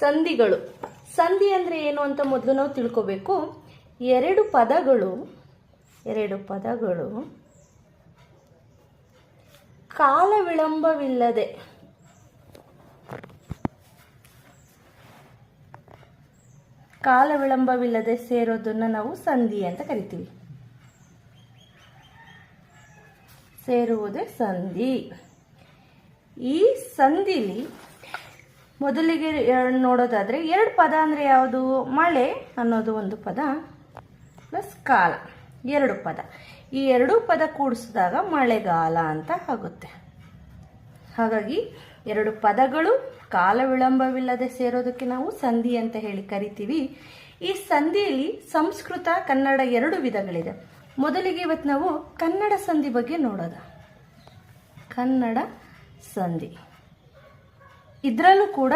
ಸಂಧಿಗಳು. ಸಂಧಿ ಅಂದರೆ ಏನು ಅಂತ ಮೊದಲು ನಾವು ತಿಳ್ಕೋಬೇಕು. ಎರಡು ಪದಗಳು ಎರಡು ಪದಗಳು ಕಾಲ ವಿಳಂಬವಿಲ್ಲದೆ. ಕಾಲ ವಿಳಂಬವಿಲ್ಲದೆ ಸೇರೋದನ್ನು ನಾವು ಸಂಧಿ ಅಂತ ಕರಿತೀವಿ. ಸೇರುವುದೇ ಸಂಧಿ. ಈ ಸಂಧಿಲಿ ಮೊದಲಿಗೆ ನೋಡೋದಾದರೆ ಎರಡು ಪದ ಅಂದರೆ ಯಾವುದು? ಮಳೆ ಅನ್ನೋದು ಒಂದು ಪದ ಪ್ಲಸ್ ಕಾಲ, ಎರಡು ಪದ. ಈ ಎರಡು ಪದ ಕೂಡಿಸಿದಾಗ ಮಳೆಗಾಲ ಅಂತ ಆಗುತ್ತೆ. ಹಾಗಾಗಿ ಎರಡು ಪದಗಳು ಕಾಲ ವಿಳಂಬವಿಲ್ಲದೆ ಸೇರೋದಕ್ಕೆ ನಾವು ಸಂಧಿ ಅಂತ ಹೇಳಿ ಕರಿತೀವಿ. ಈ ಸಂಧಿಯಲ್ಲಿ ಸಂಸ್ಕೃತ, ಕನ್ನಡ ಎರಡು ವಿಧಗಳಿದೆ. ಮೊದಲಿಗೆ ಇವತ್ತು ನಾವು ಕನ್ನಡ ಸಂಧಿ ಬಗ್ಗೆ ನೋಡೋದ. ಕನ್ನಡ ಸಂಧಿ. ಇದರಲ್ಲೂ ಕೂಡ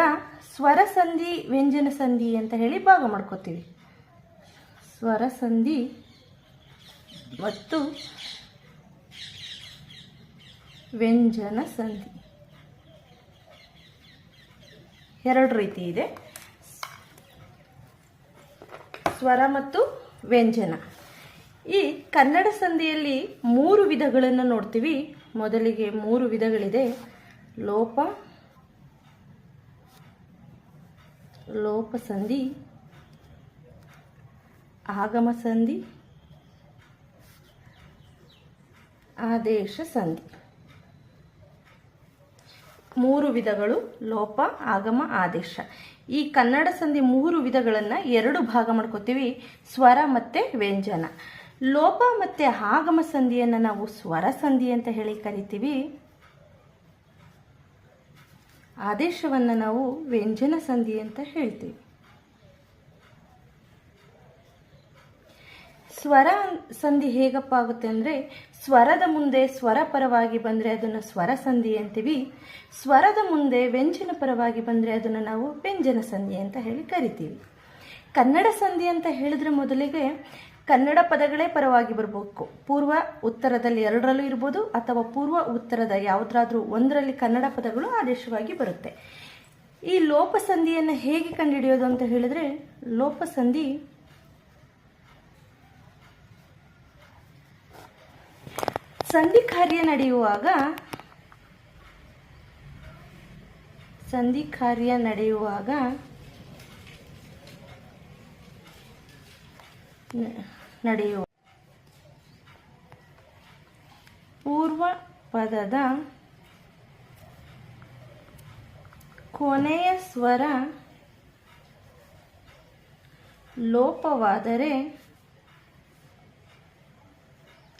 ಸ್ವರ ಸಂಧಿ ವ್ಯಂಜನ ಸಂಧಿ ಅಂತ ಹೇಳಿ ಭಾಗ ಮಾಡ್ಕೋತೀವಿ. ಸ್ವರ ಸಂಧಿ ಮತ್ತು ವ್ಯಂಜನ ಸಂಧಿ ಎರಡು ರೀತಿ ಇದೆ. ಸ್ವರ ಮತ್ತು ವ್ಯಂಜನ. ಈ ಕನ್ನಡ ಸಂಧಿಯಲ್ಲಿ ಮೂರು ವಿಧಗಳನ್ನು ನೋಡ್ತೀವಿ. ಮೊದಲಿಗೆ ಮೂರು ವಿಧಗಳಿದೆ. ಲೋಪ ಲೋಪ ಸಂಧಿ ಆಗಮ ಸಂಧಿ ಆದೇಶ ಸಂಧಿ ಮೂರು ವಿಧಗಳು, ಲೋಪ, ಆಗಮ, ಆದೇಶ. ಈ ಕನ್ನಡ ಸಂಧಿ ಮೂರು ವಿಧಗಳನ್ನು ಎರಡು ಭಾಗ ಮಾಡ್ಕೋತೀವಿ. ಸ್ವರ ಮತ್ತೆ ವ್ಯಂಜನ. ಲೋಪ ಮತ್ತೆ ಆಗಮ ಸಂಧಿಯನ್ನು ನಾವು ಸ್ವರ ಸಂಧಿ ಅಂತ ಹೇಳಿ ಕರಿತೀವಿ. ಆದೇಶವನ್ನು ನಾವು ವ್ಯಂಜನ ಸಂಧಿ ಅಂತ ಹೇಳ್ತೀವಿ. ಸ್ವರ ಸಂಧಿ ಹೇಗಪ್ಪ ಆಗುತ್ತೆ ಅಂದರೆ ಸ್ವರದ ಮುಂದೆ ಸ್ವರ ಪರವಾಗಿ ಬಂದರೆ ಅದನ್ನು ಸ್ವರ ಸಂಧಿ ಅಂತೀವಿ. ಸ್ವರದ ಮುಂದೆ ವ್ಯಂಜನ ಪರವಾಗಿ ಬಂದರೆ ಅದನ್ನು ನಾವು ವ್ಯಂಜನ ಸಂಧಿ ಅಂತ ಹೇಳಿ ಕರಿತೀವಿ. ಕನ್ನಡ ಸಂಧಿ ಅಂತ ಹೇಳಿದ್ರೆ ಮೊದಲಿಗೆ ಕನ್ನಡ ಪದಗಳೇ ಪರವಾಗಿ ಬರಬೇಕು. ಪೂರ್ವ ಉತ್ತರದಲ್ಲಿ ಎರಡರಲ್ಲೂ ಇರ್ಬೋದು, ಅಥವಾ ಪೂರ್ವ ಉತ್ತರದ ಯಾವುದಾದ್ರೂ ಒಂದರಲ್ಲಿ ಕನ್ನಡ ಪದಗಳು ಆದೇಶವಾಗಿ ಬರುತ್ತೆ. ಈ ಲೋಪಸಂಧಿಯನ್ನು ಹೇಗೆ ಕಂಡುಹಿಡಿಯೋದು ಅಂತ ಹೇಳಿದ್ರೆ, ಲೋಪಸಂಧಿ ಸಂಧಿ ಕಾರ್ಯ ನಡೆಯುವಾಗ, ಸಂಧಿ ಕಾರ್ಯ ನಡೆಯುವಾಗ ನಡೆಯುವ ಪೂರ್ವ ಪದದ ಕೊನೆಯ ಸ್ವರ ಲೋಪವಾದರೆ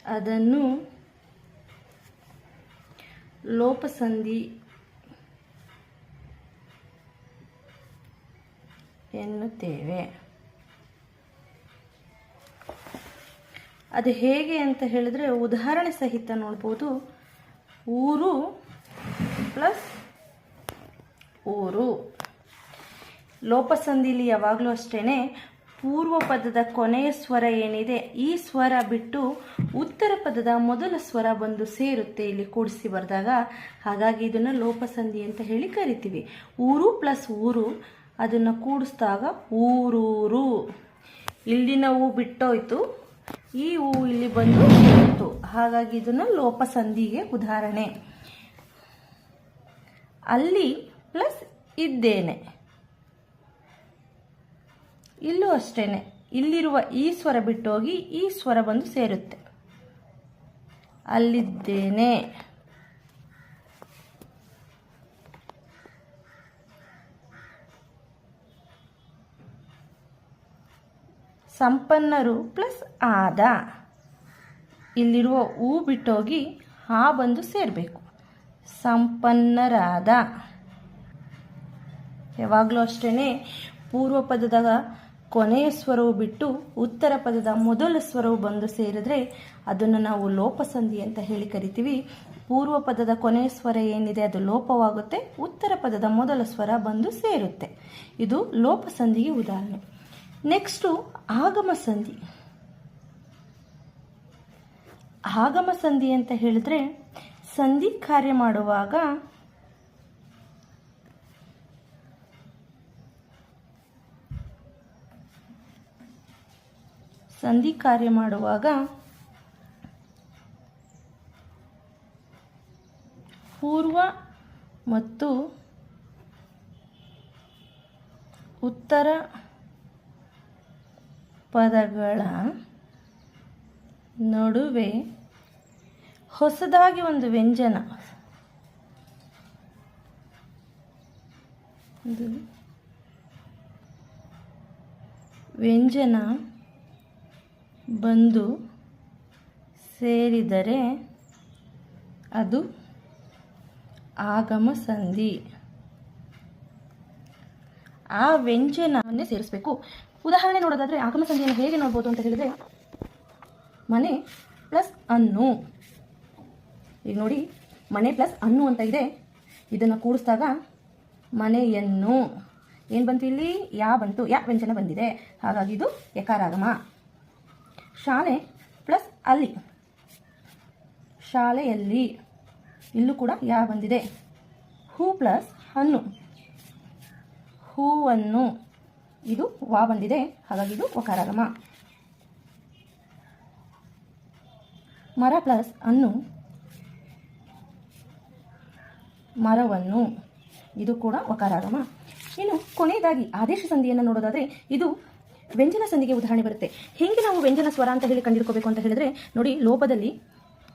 ಅದನ್ನು ಲೋಪಸಂಧಿ ಎನ್ನುತ್ತೇವೆ. ಅದು ಹೇಗೆ ಅಂತ ಹೇಳಿದ್ರೆ ಉದಾಹರಣೆ ಸಹಿತ ನೋಡ್ಬೋದು. ಊರು ಪ್ಲಸ್ ಊರು. ಲೋಪಸಂಧಿಲಿ ಯಾವಾಗಲೂ ಅಷ್ಟೇ ಪೂರ್ವ ಪದದ ಕೊನೆಯ ಸ್ವರ ಏನಿದೆ, ಈ ಸ್ವರ ಬಿಟ್ಟು ಉತ್ತರ ಪದದ ಮೊದಲ ಸ್ವರ ಬಂದು ಸೇರುತ್ತೆ ಇಲ್ಲಿ ಕೂಡಿಸಿ ಬರೆದಾಗ. ಹಾಗಾಗಿ ಇದನ್ನು ಲೋಪಸಂಧಿ ಅಂತ ಹೇಳಿ ಕರಿತೀವಿ. ಊರು ಪ್ಲಸ್ ಊರು, ಅದನ್ನು ಕೂಡಿಸಿದಾಗ ಊರೂರು. ಇಲ್ಲಿನ ಹೂ ಬಿಟ್ಟೋಯ್ತು. ಈ ಹೂವು ಇಲ್ಲಿ ಬಂದು ಸೇರಿತು ಹಾಗಾಗಿ ಇದನ್ನು ಲೋಪಸಂಧಿಗೆ ಉದಾಹರಣೆ. ಅಲ್ಲಿ ಪ್ಲಸ್ ಇದ್ದೇನೆ. ಇಲ್ಲೂ ಅಷ್ಟೇನೆ. ಇಲ್ಲಿರುವ ಈ ಸ್ವರ ಬಿಟ್ಟೋಗಿ ಈ ಸ್ವರ ಬಂದು ಸೇರುತ್ತೆ. ಅಲ್ಲಿದ್ದೇನೆ. ಸಂಪನ್ನರು ಪ್ಲಸ್ ಆದ. ಇಲ್ಲಿರುವ ಹೂ ಬಿಟ್ಟೋಗಿ ಆ ಬಂದು ಸೇರಬೇಕು. ಸಂಪನ್ನರಾದ. ಯಾವಾಗಲೂ ಅಷ್ಟೇ ಪೂರ್ವ ಪದದ ಕೊನೆಯ ಸ್ವರವು ಬಿಟ್ಟು ಉತ್ತರ ಪದದ ಮೊದಲ ಸ್ವರವು ಬಂದು ಸೇರಿದ್ರೆ ಅದನ್ನು ನಾವು ಲೋಪಸಂಧಿ ಅಂತ ಹೇಳಿ ಕರಿತೀವಿ. ಪೂರ್ವ ಪದದ ಕೊನೆಯ ಸ್ವರ ಏನಿದೆ ಅದು ಲೋಪವಾಗುತ್ತೆ, ಉತ್ತರ ಪದದ ಮೊದಲ ಸ್ವರ ಬಂದು ಸೇರುತ್ತೆ. ಇದು ಲೋಪಸಂಧಿಗೆ ಉದಾಹರಣೆ. ನೆಕ್ಸ್ಟು ಆಗಮ ಸಂಧಿ. ಆಗಮ ಸಂಧಿ ಅಂತ ಹೇಳಿದ್ರೆ ಸಂಧಿ ಕಾರ್ಯ ಮಾಡುವಾಗ ಸಂಧಿ ಕಾರ್ಯ ಮಾಡುವಾಗ ಪೂರ್ವ ಮತ್ತು ಉತ್ತರ ಪದಗಳ ನಡುವೆ ಹೊಸದಾಗಿ ಒಂದು ವ್ಯಂಜನ. ವ್ಯಂಜನ ಬಂದು ಸೇರಿದರೆ ಅದು ಆಗಮ ಸಂಧಿ. ಆ ವ್ಯಂಜನವನ್ನೇ ಸೇರಿಸಬೇಕು. ಉದಾಹರಣೆ ನೋಡೋದಾದರೆ ಆಗಮ ಸಂಧಿಯನ್ನು ಹೇಗೆ ನೋಡ್ಬೋದು ಅಂತ ಹೇಳಿದರೆ, ಮನೆ ಪ್ಲಸ್ ಅನ್ನು. ಈಗ ನೋಡಿ, ಮನೆ ಪ್ಲಸ್ ಅನ್ನು ಅಂತ ಇದೆ. ಇದನ್ನು ಕೂಡಿಸಿದಾಗ ಮನೆಯನ್ನು. ಏನು ಬಂತು ಇಲ್ಲಿ? ಯಾ ಬಂತು. ಯಾ ವ್ಯಂಜನ ಬಂದಿದೆ. ಹಾಗಾಗಿ ಇದು ಯಕಾರಾಗಮ. ಶಾಲೆ ಪ್ಲಸ್ ಅಲ್ಲಿ. ಶಾಲೆಯಲ್ಲಿ ಇಲ್ಲೂ ಕೂಡ ಯಾ ಬಂದಿದೆ. ಹೂ ಪ್ಲಸ್ ಹಣ್ಣು ಹೂವನ್ನು. ಇದು ವಾ ಬಂದಿದೆ. ಹಾಗಾಗಿ ಇದು ಒಕಾರಾಗಮ ಮರ ಪ್ಲಸ್ ಅನ್ನು, ಮರವನ್ನು, ಇದು ಕೂಡ ಒಕಾರಾಗಮ ಇನ್ನು ಕೊನೆಯದಾಗಿ ಆದೇಶ ಸಂಧಿಯನ್ನು ನೋಡೋದಾದರೆ ಇದು ವ್ಯಂಜನ ಸಂಧಿಗೆ ಉದಾಹರಣೆ ಬರುತ್ತೆ. ಹೇಗೆ ನಾವು ವ್ಯಂಜನ ಸ್ವರ ಅಂತ ಹೇಳಿ ಕಂಡಿಡ್ಕೋಬೇಕು ಅಂತ ಹೇಳಿದ್ರೆ ನೋಡಿ, ಲೋಪದಲ್ಲಿ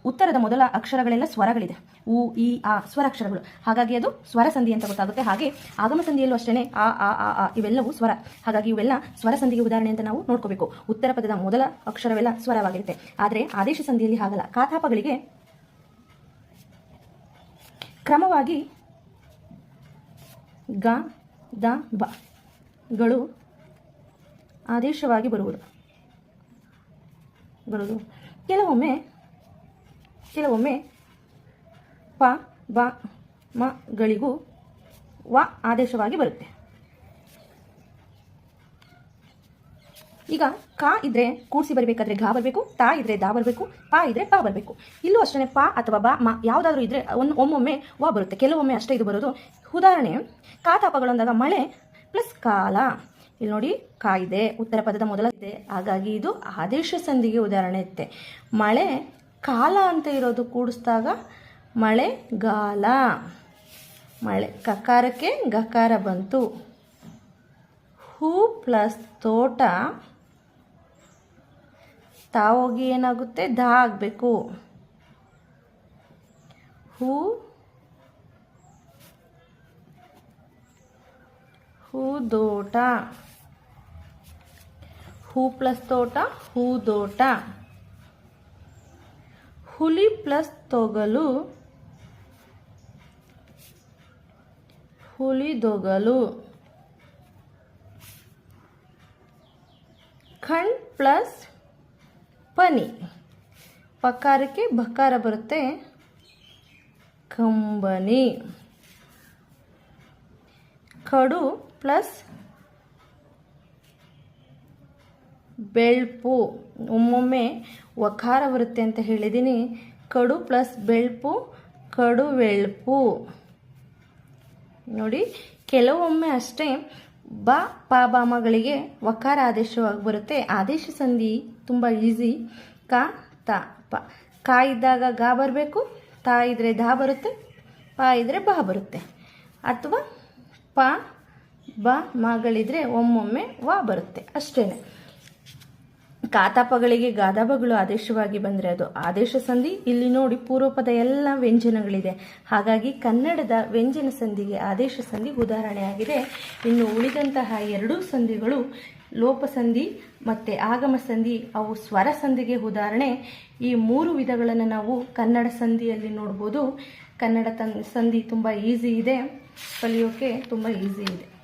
ಉತ್ತರದ ಮೊದಲ ಅಕ್ಷರಗಳೆಲ್ಲ ಸ್ವರಗಳಿದೆ. ಉ ಈ ಆ ಸ್ವರಾಕ್ಷರಗಳು. ಹಾಗಾಗಿ ಅದು ಸ್ವರ ಸಂಧಿ ಅಂತ ಗೊತ್ತಾಗುತ್ತೆ. ಹಾಗೆ ಆಗಮ ಸಂಧಿಯಲ್ಲೂ ಅಷ್ಟೇ ಆ ಆ ಆ ಆ ಇವೆಲ್ಲವೂ ಸ್ವರ. ಹಾಗಾಗಿ ಇವೆಲ್ಲ ಸ್ವರ ಸಂಧಿಗೆ ಉದಾಹರಣೆ ಅಂತ ನಾವು ನೋಡ್ಕೋಬೇಕು. ಉತ್ತರ ಪದದ ಮೊದಲ ಅಕ್ಷರವೆಲ್ಲ ಸ್ವರವಾಗಿರುತ್ತೆ. ಆದರೆ ಆದೇಶ ಸಂಧಿಯಲ್ಲಿ ಹಾಗಲ್ಲ. ಕಾತಾಪಗಳಿಗೆ ಕ್ರಮವಾಗಿ ಗ, ದ, ಬ ಗಳು ಆದೇಶವಾಗಿ ಬರುವುದು. ಬರುವುದು. ಕೆಲವೊಮ್ಮೆ ಕೆಲವೊಮ್ಮೆ ಪ ಬ ಮ ಗಳಿಗೂ ವ ಆದೇಶವಾಗಿ ಬರುತ್ತೆ. ಈಗ ಕಾ ಇದ್ರೆ ಕೂಡಿಸಿ ಬರಬೇಕಾದ್ರೆ ಘಾ ಬರಬೇಕು, ತಾ ಇದ್ರೆ ದಾ ಬರಬೇಕು, ಪಾ ಇದ್ರೆ ಪಾ ಬರಬೇಕು. ಇಲ್ಲೂ ಅಷ್ಟೇ ಪಾ ಅಥವಾ ಬಾ, ಮ ಯಾವುದಾದ್ರೂ ಇದ್ರೆ ಒಂದು ಒಮ್ಮೊಮ್ಮೆ ವ ಬರುತ್ತೆ. ಕೆಲವೊಮ್ಮೆ ಅಷ್ಟೇ ಇದು ಬರೋದು. ಉದಾಹರಣೆ, ಕಾ ತಾಪಗಳೊಂದಾಗ ಮಳೆ ಪ್ಲಸ್ ಕಾಲ. ಇಲ್ಲಿ ನೋಡಿ, ಕಾ ಇದೆ, ಉತ್ತರ ಪದದ ಮೊದಲ ಇದೆ. ಹಾಗಾಗಿ ಇದು ಆದೇಶ ಸಂಧಿಗೆ ಉದಾಹರಣೆ ಇತ್ತೆ. ಮಳೆ ಕಾಲ ಅಂತ ಇರೋದು ಕೂಡಿಸ್ದಾಗ ಮಳೆ ಗಾಲ. ಮಳೆ, ಕಕಾರಕ್ಕೆ ಗಕಾರ ಬಂತು. ಹೂ ಪ್ಲಸ್ ತೋಟ, ತಾವೋಗಿ ಏನಾಗುತ್ತೆ? ದ ಆಗಬೇಕು. ಹೂ ಹೂದೋಟ ಹೂ ಪ್ಲಸ್ ತೋಟ ಹೂದೋಟ ಹುಲಿ ಪ್ಲಸ್ ತೊಗಲು ಹುಲಿದೊಗಲು ಖಂಡ್ ಪ್ಲಸ್ ಪನಿ ಪಕಾರಕ್ಕೆ ಬಕಾರ ಬರುತ್ತೆ ಕಂಬನಿ ಕಡು ಪ್ಲಸ್ ಬೆಳ್ಪು ಒಮ್ಮೊಮ್ಮೆ ವಕಾರ ಬರುತ್ತೆ ಅಂತ ಹೇಳಿದ್ದೀನಿ ಕಡು ಪ್ಲಸ್ ಬೆಳ್ಪು, ಕಡು ಬೆಳ್ಪು ನೋಡಿ, ಕೆಲವೊಮ್ಮೆ ಅಷ್ಟೇ ಬ ಪಾಬಾಮಗಳಿಗೆ ಬಾಮಗಳಿಗೆ ವಕಾರ ಆದೇಶವಾಗಿ ಬರುತ್ತೆ. ಆದೇಶ ಸಂಧಿ ತುಂಬ ಈಸಿ ಕ, ತ, ಪ. ಕ ಇದ್ದಾಗ ಗಾ ಬರಬೇಕು, ತ ಇದ್ರೆ ದಾ ಬರುತ್ತೆ, ಪ ಇದ್ರೆ ಬಾ ಬರುತ್ತೆ. ಅಥವಾ ಪ, ಬ ಮಗಳಿದ್ರೆ ಒಮ್ಮೊಮ್ಮೆ ವ ಬರುತ್ತೆ. ಅಷ್ಟೇ ಕಾತಾಪಗಳಿಗೆ ಗಾದಾಬಗಳು ಆದೇಶವಾಗಿ ಬಂದರೆ ಅದು ಆದೇಶ ಸಂಧಿ. ಇಲ್ಲಿ ನೋಡಿ ಪೂರ್ವಪದ ಎಲ್ಲ ವ್ಯಂಜನಗಳಿದೆ. ಹಾಗಾಗಿ ಕನ್ನಡದ ವ್ಯಂಜನ ಸಂಧಿಗೆ ಆದೇಶ ಸಂಧಿ ಉದಾಹರಣೆಯಾಗಿದೆ. ಇನ್ನು ಉಳಿದಂತಹ ಎರಡೂ ಸಂಧಿಗಳು ಲೋಪ ಸಂಧಿ ಮತ್ತು ಆಗಮ ಸಂಧಿ, ಅವು ಸ್ವರ ಸಂಧಿಗೆ ಉದಾಹರಣೆ. ಈ ಮೂರು ವಿಧಗಳನ್ನು ನಾವು ಕನ್ನಡ ಸಂಧಿಯಲ್ಲಿ ನೋಡ್ಬೋದು. ಕನ್ನಡ ತನ್ ಸಂಧಿ ತುಂಬ ಈಸಿ ಇದೆ. ಕಲಿಯೋಕ್ಕೆ ತುಂಬ ಈಸಿ ಇದೆ.